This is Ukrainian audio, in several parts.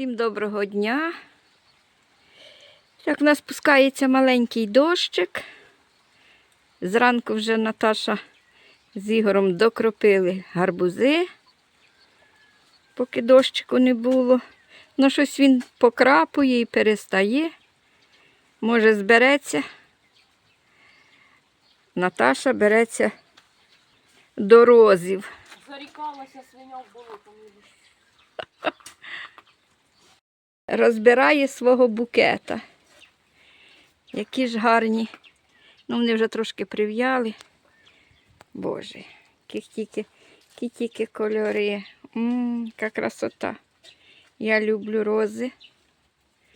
Всім доброго дня. Так, у нас спускається маленький дощик. Зранку вже Наташа з Ігорем докропили гарбузи, поки дощику не було. Ну, щось він покрапує і перестає. Може, збереться. Наташа береться до розів. Зарікалася свиня в болото. Розбирає свого букета. Які ж гарні. Ну, вони вже трошки прив'яли. Боже, які тільки, які тільки кольори. Ммм, яка красота. Я люблю рози.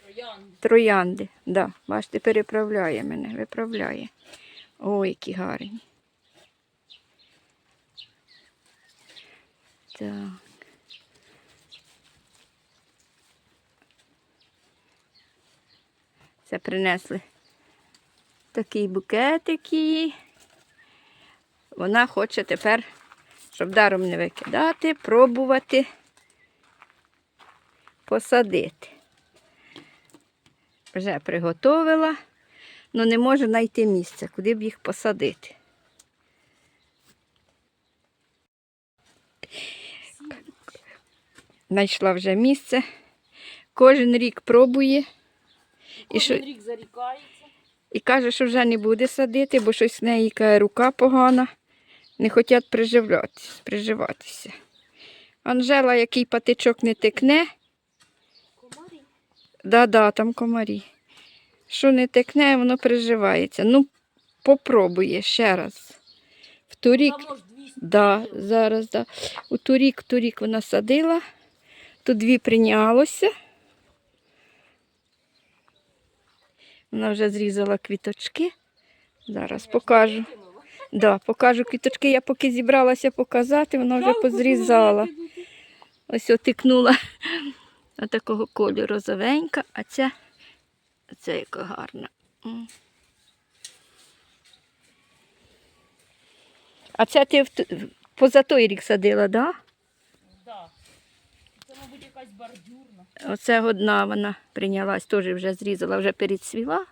Троянди. Троянди. Да, бачите, переправляє мене, виправляє. Ой, які гарні. Так. Це принесли такий букетик їй. Вона хоче тепер, щоб даром не викидати, пробувати посадити. Вже приготовила, але не може знайти місця, куди б їх посадити. Знайшла вже місце. Кожен рік пробує. І що- рік зарікається. І каже, що вже не буде садити, бо щось в неї каже, рука погана. Не хочуть приживатися. Анжела, який патичок не текне, Комарі. да-да, там комарі. Що не текне, воно приживається. Ну, попробує ще раз. В торік, Там може 200 да, зараз, да. У торік, торік вона садила, тут дві прийнялося. Вона вже зрізала квіточки. Зараз покажу. Да, покажу квіточки. Я поки зібралася показати, вона вже позрізала. Ось отикнула такого кольору розовенька, а ця, ця яка гарна. А ця ти поза той рік садила, так? Да. Мабуть, якась бордюрна. Оце одна вона прийнялась, теж вже зрізала, вже перецвіла.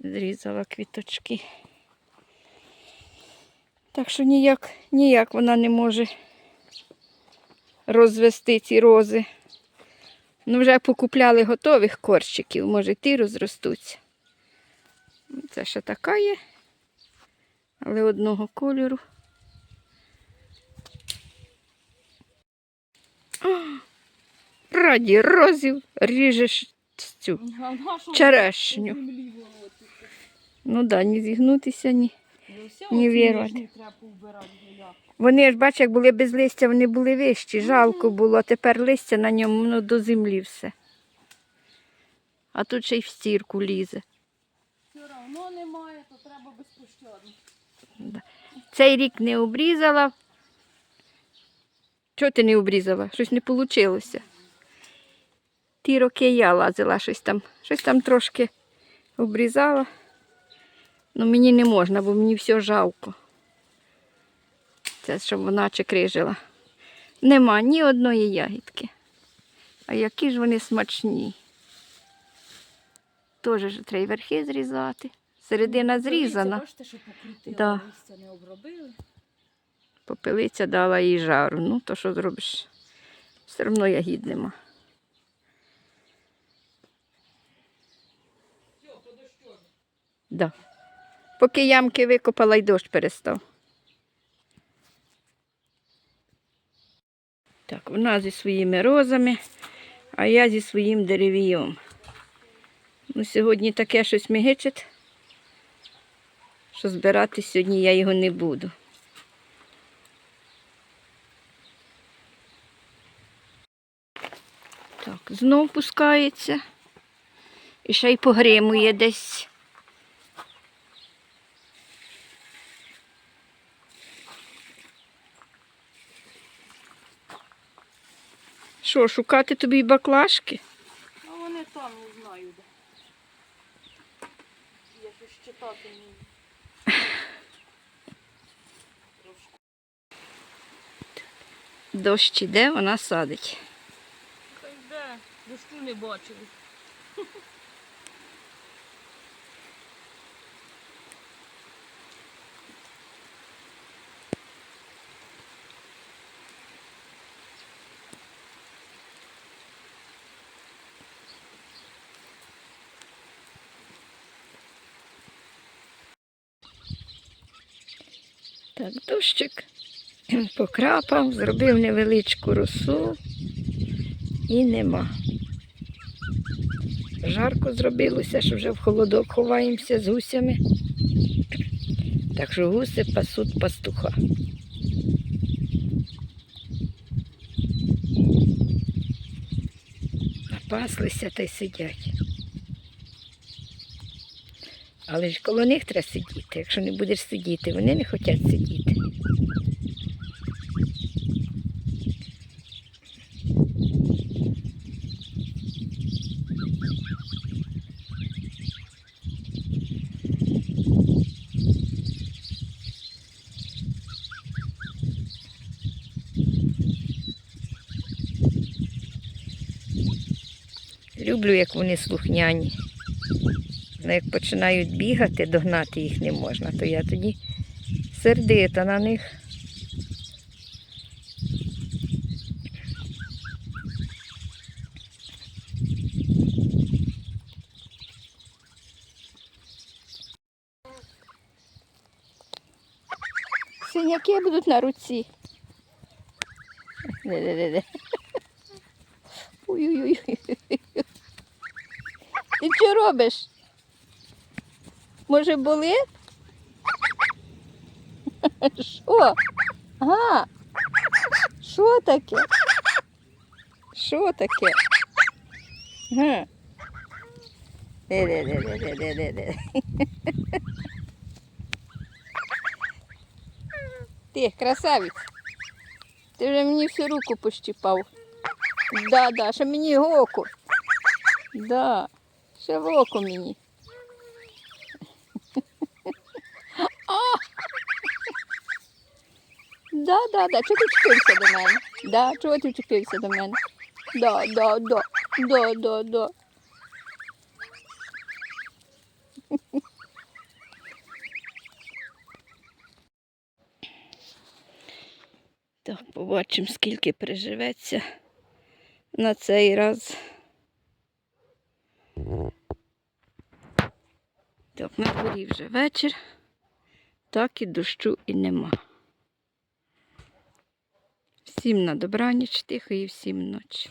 Зрізала квіточки. Так що ніяк, ніяк вона не може розвести ці рози. Ну, вже покупляли готових корчиків, може, ті розростуться. Це ще така є, але одного кольору. Раді розів ріжеш цю. Черешню. Ну так, да, ні зігнутися, ні. Ну, повбирати гуляк. Вони ж, бач, як були без листя, вони були вищі, жалко було, а тепер листя на ньому воно до землі все. А тут ще й в стірку лізе. Все одно немає, то треба безпощадно. Цей рік не обрізала. Чого ти не обрізала? Щось не вийшло. Ті роки я лазила щось там, щось там трошки обрізала. Ну мені не можна, бо мені все жалко. Це щоб вона чекрижила. Нема ні одної ягідки. А які ж вони смачні. Теж ж треба верхи зрізати. Середина зрізана. Бачите, що покрутили, Да. листя не обробили. Попелиця дала їй жару. Ну, то що зробиш? Все одно ягід нема. Да. Поки ямки викопала, й дощ перестав. Так, вона зі своїми розами, а я зі своїм деревієм. Ну, сьогодні таке щось мигичить, що збирати сьогодні я його не буду. Так, знов пускається. І ще й погримує десь. Що, шукати тобі баклажки? Ну вони там, не знаю де. Я щось читати не вмію. Дощ іде, вона садить. Дощу не бачили. Так, дощик покрапав, зробив невеличку росу і нема. Жарко зробилося, що вже в холодок ховаємося з гусями. Так що гуси пасуть пастуха. Напаслися та й сидять. Але ж коло них треба сидіти. Якщо не будеш сидіти, вони не хочуть сидіти. Люблю, як вони слухняні. Ну, як починають бігати, догнати їх не можна, то я тоді сердита на них. Синяки будуть на руці. Ой-ой-ой. Ти що робиш? Може болить? Що? Ага. Що таке? Що таке? Ти, красавець. Ти вже мені всю руку пощипав. Да, да, ще мені око. Да, ще в око мені. Да, да, да. Чого ти вчепився до мене? Да, чого ти вчепився до мене? Да, да, да, да, да, да. Так, побачимо, скільки приживеться на цей раз. Так, на дворі вже вечір, так і дощу і нема. Всім на добраніч, тихої всім ночі.